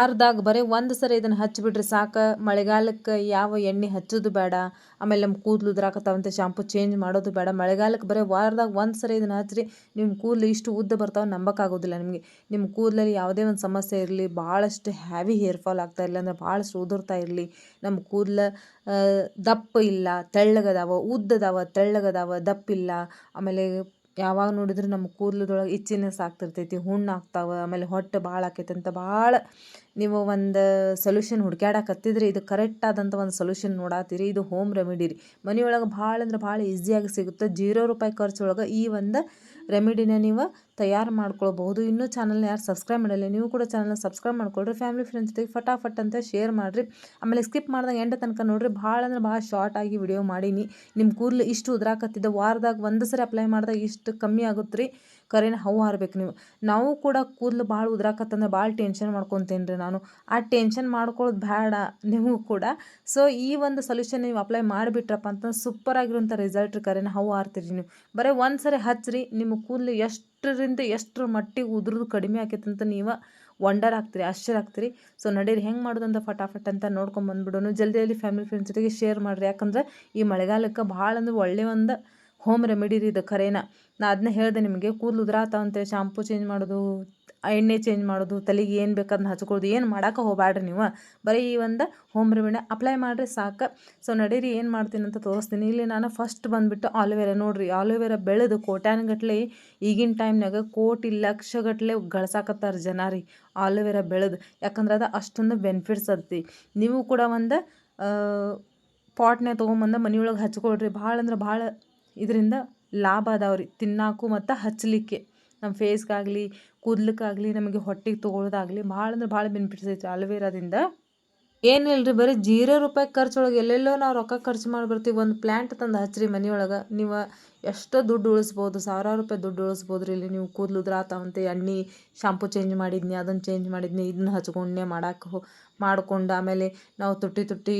ವಾರದಾಗ ಬರೀ ಒಂದು ಸರಿ ಇದನ್ನು ಹಚ್ಚಿಬಿಡ್ರಿ ಸಾಕು. ಮಳೆಗಾಲಕ್ಕೆ ಯಾವ ಎಣ್ಣೆ ಹಚ್ಚೋದು ಬೇಡ. ಆಮೇಲೆ ನಮ್ಮ ಕೂದಲು ಉದ್ರಾಕತ್ತಾವಂತ ಶಾಂಪು ಚೇಂಜ್ ಮಾಡೋದು ಬೇಡ. ಮಳೆಗಾಲಕ್ಕೆ ಬರೀ ವಾರದಾಗ ಒಂದು ಸರಿ ಇದನ್ನು ಹಚ್ಚಿರಿ ನಿಮ್ಮ ಕೂದಲು ಇಷ್ಟು ಉದ್ದ ಬರ್ತಾವೆ ನಂಬಕ್ಕಾಗೋದಿಲ್ಲ ನಿಮಗೆ. ನಿಮ್ಮ ಕೂದಲಲ್ಲಿ ಯಾವುದೇ ಒಂದು ಸಮಸ್ಯೆ ಇರಲಿ, ಭಾಳಷ್ಟು ಹ್ಯಾವಿ ಹೇರ್ ಫಾಲ್ ಆಗ್ತಾ ಇರಲಿ ಅಂದರೆ ಭಾಳಷ್ಟು ಉದುರ್ತಾ ಇರಲಿ. ನಮ್ಮ ಕೂದಲು ದಪ್ಪ ಇಲ್ಲ, ತೆಳ್ಳಗದಾವ, ಉದ್ದದಾವ, ತೆಳ್ಳಗದಾವ ದಪ್ಪಿಲ್ಲ ಆಮೇಲೆ ಯಾವಾಗ ನೋಡಿದ್ರು ನಮ್ಮ ಕೂದಲದೊಳಗೆ ಇಚ್ಚಿನೆಸ್ ಆಗ್ತಿರ್ತೈತಿ, ಹುಣ್ಣು ಆಗ್ತಾವೆ, ಆಮೇಲೆ ಹೊಟ್ಟೆ ಭಾಳ ಆಕೈತೆ ಅಂತ ಭಾಳ ನೀವು ಒಂದು ಸೊಲ್ಯೂಷನ್ ಹುಡ್ಕ್ಯಾಡಕತ್ತಿದ್ರಿ. ಇದು ಕರೆಕ್ಟ್ ಆದಂಥ ಒಂದು ಸೊಲ್ಯೂಷನ್ ನೋಡಾತೀರಿ. ಇದು ಹೋಮ್ ರೆಮಿಡಿ ರೀ. ಮನೆಯೊಳಗೆ ಭಾಳ ಅಂದ್ರೆ ಭಾಳ ಈಸಿಯಾಗಿ ಸಿಗುತ್ತೆ. ಜೀರೋ ರೂಪಾಯಿ ಖರ್ಚೊಳಗೆ ಈ ಒಂದು ರೆಮಿಡಿನ ನೀವು ತಯಾರು ಮಾಡ್ಕೊಳ್ಬಹುದು. ಇನ್ನೂ ಚಾನಲ್ನ ಯಾರು ಸಬ್ಸ್ಕ್ರೈಬ್ ಮಾಡಲ್ಲ, ನೀವು ಕೂಡ ಚಾನಲ್ನ ಸಬ್ಸ್ಕ್ರೈಬ್ ಮಾಡ್ಕೊಳ್ರಿ. ಫ್ಯಾಮಿಲಿ ಫ್ರೆಂಡ್ಸ್ ಜೊತೆಗೆ ಫಟಾಫಟ್ ಅಂತ ಶೇರ್ ಮಾಡಿರಿ. ಆಮೇಲೆ ಸ್ಕಿಪ್ ಮಾಡ್ದಾಗ ಎಂಡ ತನಕ ನೋಡಿರಿ, ಭಾಳ ಅಂದ್ರೆ ಭಾಳ ಶಾರ್ಟ್ ಆಗಿ ವಿಡಿಯೋ ಮಾಡೀನಿ. ನಿಮ್ಮ ಕೂದಲು ಇಷ್ಟು ಉದ್ರಾಕತ್ತಿದ್ದ ವಾರದಾಗ ಒಂದು ಸರಿ ಅಪ್ಲೈ ಮಾಡಿದಾಗ ಇಷ್ಟು ಕಮ್ಮಿ ಆಗುತ್ತೆ ರೀ ಕರೆನ, ಹೌ ಹಾರ್ಬೇಕು ನೀವು. ನಾವು ಕೂಡ ಕೂದಲು ಭಾಳ ಉದ್ರಾಕತ್ತಂದ್ರೆ ಭಾಳ ಟೆನ್ಷನ್ ಮಾಡ್ಕೊತೇನೆ ರೀ ನಾನು. ಆ ಟೆನ್ಷನ್ ಮಾಡ್ಕೊಳ್ಳೋದು ಬೇಡ ನಿಮಗೂ ಕೂಡ. ಸೊ ಈ ಒಂದು ಸೊಲ್ಯೂಷನ್ ನೀವು ಅಪ್ಲೈ ಮಾಡಿಬಿಟ್ರಪ್ಪ ಅಂತಂದ್ರೆ ಸೂಪರ್ ಆಗಿರುವಂಥ ರಿಸಲ್ಟ್ ಕರೆನ, ಹೌ ಹಾರ್ತೀರಿ ನೀವು. ಬರೀ ಒಂದು ಸರಿ ಹಚ್ಚಿರಿ ನಿಮ್ಮ ಕೂದಲು ಎಷ್ಟರಿಂದ ಎಷ್ಟರ ಮಟ್ಟಿಗೆ ಉದುರೋದು ಕಡಿಮೆ ಆಕೈತಂತ ನೀವು ವಂಡರ್ ಆಗ್ತೀರಿ, ಆಶ್ಚರ್ಯ ಆಗ್ತೀರಿ. ಸೊ ನಡೀರಿ, ಹೆಂಗೆ ಮಾಡೋದಂತ ಫಟಾಫಟ್ ಅಂತ ನೋಡ್ಕೊಂಡು ಬಂದ್ಬಿಡೋನು. ಜಲ್ದಿಯಲ್ಲಿ ಫ್ಯಾಮಿಲಿ ಫ್ರೆಂಡ್ಸ್ ಜೊತೆಗೆ ಶೇರ್ ಮಾಡಿರಿ. ಯಾಕಂದ್ರೆ ಈ ಮಳೆಗಾಲಕ್ಕೆ ಭಾಳ ಅಂದ್ರೆ ಒಳ್ಳೆಯ ಒಂದು ಹೋಮ್ ರೆಮಿಡಿ ರೀ ಇದು ಖರೇನ. ನಾ ಅದನ್ನ ಹೇಳಿದೆ ನಿಮಗೆ, ಕೂದಲು ಉದುರಾತಾವಂತೆ ಶಾಂಪೂ ಚೇಂಜ್ ಮಾಡೋದು ಎಣ್ಣೆ ಚೇಂಜ್ ಮಾಡೋದು, ತಲೆಗೆ ಏನು ಬೇಕು ಹಚ್ಕೊಳ್ಳೋದು, ಏನು ಮಾಡೋಕೆ ಹೋಗಬೇಡ್ರಿ ನೀವು. ಬರೀ ಈ ಒಂದು ಹೋಮ್ ರೆಮಿಡಿ ಅಪ್ಲೈ ಮಾಡಿರಿ ಸಾಕು. ಸೊ ನಡೀರಿ, ಏನು ಮಾಡ್ತೀನಿ ಅಂತ ತೋರಿಸ್ತೀನಿ. ಇಲ್ಲಿ ನಾನು ಫಸ್ಟ್ ಬಂದುಬಿಟ್ಟು ಆಲೋವೆರಾ ನೋಡಿರಿ. ಆಲೋವೆರಾ ಬೆಳೆದು ಕೋಟ್ಯಾನ್ಗಟ್ಲೆ ಈಗಿನ ಟೈಮ್ನಾಗ ಕೋಟಿ ಲಕ್ಷಗಟ್ಟಲೆ ಗಳಿಸಾಕತ್ತಾರ ಜನ ರೀ ಆಲೋವೆರಾ ಬೆಳೆದು. ಯಾಕಂದ್ರೆ ಅದು ಅಷ್ಟೊಂದು ಬೆನಿಫಿಟ್ಸ್ ಅದ್ತಿ. ನೀವು ಕೂಡ ಒಂದು ಪಾಟ್ನೇ ತೊಗೊಂಬಂದು ಮನೆಯೊಳಗೆ ಹಚ್ಕೊಳ್ರಿ. ಭಾಳ ಅಂದ್ರೆ ಭಾಳ ಇದರಿಂದ ಲಾಭ ಅದಾವ್ರಿ ತಿನ್ನಾಕು ಮತ್ತು ಹಚ್ಚಲಿಕ್ಕೆ ನಮ್ಮ ಫೇಸ್ಗಾಗಲಿ, ಕೂದಲಕ್ಕಾಗಲಿ, ನಮಗೆ ಹೊಟ್ಟೆಗೆ ತೊಗೊಳೋದಾಗಲಿ ಭಾಳ ಅಂದ್ರೆ ಭಾಳ ಬೆನಿಫಿಟ್ಸ್ ಐತೆ ಅಲೋವೆರಾದಿಂದ ಏನಿಲ್ಲ ರೀ ಬರೀ ಜೀರೋ ರೂಪಾಯಿ ಖರ್ಚೊಳಗೆ ಎಲ್ಲೆಲ್ಲೋ ನಾವು ರೊಕ್ಕ ಖರ್ಚು ಮಾಡಿ ಬರ್ತೀವಿ. ಒಂದು ಪ್ಲ್ಯಾಂಟ್ ತಂದು ಹಚ್ಚಿರಿ ಮನೆಯೊಳಗೆ. ನೀವು ಎಷ್ಟೋ ದುಡ್ಡು ಉಳಿಸ್ಬೋದು, ಸಾವಿರಾರು ರೂಪಾಯಿ ದುಡ್ಡು ಉಳಿಸ್ಬೋದು ರೀ ಇಲ್ಲಿ. ನೀವು ಕೂದಲು ಉದ್ರಾತಾವಂತೆ ಎಣ್ಣೆ ಶಾಂಪು ಚೇಂಜ್ ಮಾಡಿದ್ನಿ, ಅದನ್ನು ಚೇಂಜ್ ಮಾಡಿದ್ನಿ, ಇದನ್ನ ಹಚ್ಕೊಂಡೆ ಮಾಡಕ್ಕೆ ಮಾಡಿಕೊಂಡು ಆಮೇಲೆ ನಾವು ತುಟ್ಟಿ ತುಟ್ಟಿ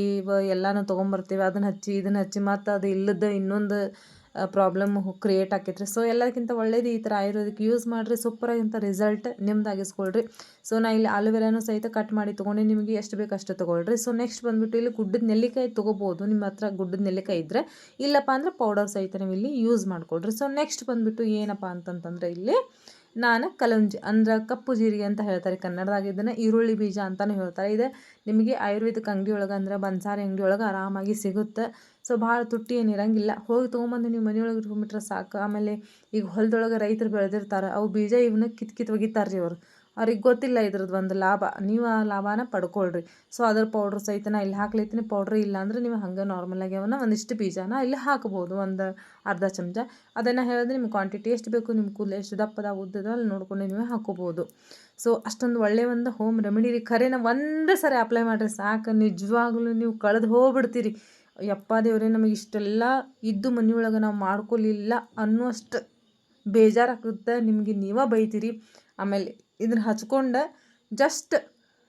ಎಲ್ಲನೂ ತೊಗೊಂಬರ್ತೀವಿ. ಅದನ್ನು ಹಚ್ಚಿ, ಇದನ್ನು ಹಚ್ಚಿ, ಮತ್ತು ಅದು ಇಲ್ಲದ ಇನ್ನೊಂದು ಪ್ರಾಬ್ಲಮ್ ಕ್ರಿಯೇಟ್ ಆಕೈತ್ರಿ. ಸೊ ಎಲ್ಲದಕ್ಕಿಂತ ಒಳ್ಳೇದು ಈ ಥರ ಆಯುರ್ವೇದಿಕ್ ಯೂಸ್ ಮಾಡಿರಿ. ಸೂಪರಾಗಿಂಥ ರಿಸಲ್ಟ್ ನಿಮ್ದಾಗಿಸ್ಕೊಳ್ರಿ ಸೊ ನಾ ಇಲ್ಲಿ ಆಲೂವೆರಾನು ಸಹಿತ ಕಟ್ ಮಾಡಿ ತೊಗೊಂಡು. ನಿಮಗೆ ಎಷ್ಟು ಬೇಕು ಅಷ್ಟು ತೊಗೊಳ್ರಿ. ಸೊ ನೆಕ್ಸ್ಟ್ ಬಂದುಬಿಟ್ಟು ಇಲ್ಲಿ ಗುಡ್ಡದ ನೆಲ್ಲಿಕಾಯಿ ತೊಗೋಬೋದು. ನಿಮ್ಮ ಹತ್ರ ಗುಡ್ಡದ ನೆಲ್ಲಿಕಾಯಿ ಇದ್ದರೆ ಇಲ್ಲಪ್ಪ ಅಂದ್ರೆ ಪೌಡರ್ ಸಹಿತ ನೀವು ಇಲ್ಲಿ ಯೂಸ್ ಮಾಡ್ಕೊಳ್ರಿ. ಸೊ ನೆಕ್ಸ್ಟ್ ಬಂದುಬಿಟ್ಟು ಏನಪ್ಪ ಅಂತಂತಂದರೆ ಇಲ್ಲಿ ನಾನು ಕಲಂಜಿ ಅಂದ್ರೆ ಕಪ್ಪು ಜೀರಿಗೆ ಅಂತ ಹೇಳ್ತಾರೆ. ಕನ್ನಡದಾಗ ಇದನ್ನು ಈರುಳ್ಳಿ ಬೀಜ ಅಂತಲೂ ಹೇಳ್ತಾರೆ. ಇದು ನಿಮಗೆ ಆಯುರ್ವೇದಿಕ್ ಅಂಗಡಿ ಒಳಗೆ ಅಂದ್ರೆ ಬನ್ಸಾರಿ ಅಂಗಡಿ ಒಳಗೆ ಆರಾಮಾಗಿ ಸಿಗುತ್ತೆ. ಸೊ ಭಾಳ ತುಟ್ಟಿ ಏನು ಇರಂಗಿಲ್ಲ. ಹೋಗಿ ತೊಗೊಂಬಂದು ನೀವು ಮನೆಯೊಳಗೆ ಇಟ್ಕೊಂಡ್ಬಿಟ್ರೆ ಸಾಕು. ಆಮೇಲೆ ಈಗ ಹೊಲದೊಳಗೆ ರೈತರು ಬೆಳೆದಿರ್ತಾರೆ, ಅವು ಬೀಜ ಇವನ್ನ ಕಿತ್ ಕಿತ್ ಒಗಿತಾರೆ ರೀ ಅವರು ಅವ್ರಿಗೆ ಗೊತ್ತಿಲ್ಲ ಇದ್ರದ್ದು ಒಂದು ಲಾಭ. ನೀವು ಆ ಲಾಭನ ಪಡ್ಕೊಳ್ರಿ. ಸೊ ಅದ್ರ ಪೌಡ್ರ್ ಸಹಿತ ಇಲ್ಲಿ ಹಾಕ್ಲೈತೀನಿ ಪೌಡ್ರ್ ಇಲ್ಲ ಅಂದ್ರೆ ನೀವು ಹಂಗೆ ನಾರ್ಮಲಾಗಿ ಅವನ್ನ ಒಂದಿಷ್ಟು ಬೀಜನ ಇಲ್ಲಿ ಹಾಕ್ಬೋದು, ಒಂದು ಅರ್ಧ ಚಮಚ. ಅದನ್ನು ಹೇಳಿದ್ರೆ ನಿಮ್ಗೆ ಕ್ವಾಂಟಿಟಿ ಎಷ್ಟು ಬೇಕು ನಿಮ್ಮ ಕೂದಲು ಎಷ್ಟು ದಪ್ಪದ ಉದ್ದದ ಅಲ್ಲಿ ನೋಡ್ಕೊಂಡು ನೀವು ಹಾಕೋಬೋದು. ಸೊ ಅಷ್ಟೊಂದು ಒಳ್ಳೆಯ ಒಂದು ಹೋಮ್ ರೆಮಿಡಿ ರೀ. ಖರೇನ ಒಂದು ಸರಿ ಅಪ್ಲೈ ಮಾಡಿರಿ ಸಾಕು. ನಿಜವಾಗ್ಲೂ ನೀವು ಕಳೆದು ಹೋಗ್ಬಿಡ್ತೀರಿ. ಯಪ್ಪ ದೇವರೇ, ನಮಗೆ ಇಷ್ಟೆಲ್ಲ ಇದ್ದು ಮನೆಯೊಳಗೆ ನಾವು ಮಾಡ್ಕೊಲಿಲ್ಲ ಅನ್ನುವಷ್ಟು ಬೇಜಾರಾಗುತ್ತೆ ನಿಮಗೆ ನೀವೇ ಬೈತೀರಿ. ಆಮೇಲೆ ಇದನ್ನ ಹಚ್ಕೊಂಡು ಜಸ್ಟ್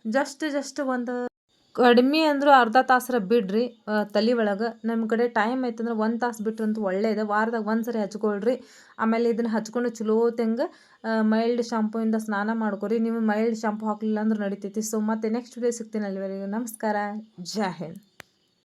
ಜಸ್ಟ್ ಜಸ್ಟ್ ಒಂದು ಕಡಿಮೆ ಅಂದರೂ ಅರ್ಧ ತಾಸರ ಬಿಡ್ರಿ ತಲೆ ಒಳಗೆ. ನಮ್ಮ ಕಡೆ ಟೈಮ್ ಐತಂದ್ರೆ ಒಂದು ತಾಸು ಬಿಟ್ಟು ಅಂತೂ ಒಳ್ಳೆಯದು ವಾರದಾಗ ಒಂದು ಸರಿ ಹಚ್ಕೊಳ್ರಿ. ಆಮೇಲೆ ಇದನ್ನು ಹಚ್ಕೊಂಡು ಚಲೋ ತೆಂಗೆ ಮೈಲ್ಡ್ ಶಾಂಪೂಯಿಂದ ಸ್ನಾನ ಮಾಡ್ಕೊರಿ. ನೀವು ಮೈಲ್ಡ್ ಶಾಂಪು ಹಾಕಲಿಲ್ಲ ಅಂದ್ರೆ ನಡಿತೈತಿ. ಸೊ ಮತ್ತೆ ನೆಕ್ಸ್ಟ್ ವಿಡಿಯೋ ಸಿಗ್ತೀನಿ ಅಲ್ಲಿವರೆಗೂ. ನಮಸ್ಕಾರ. ಜೈ ಹಿಂದ್.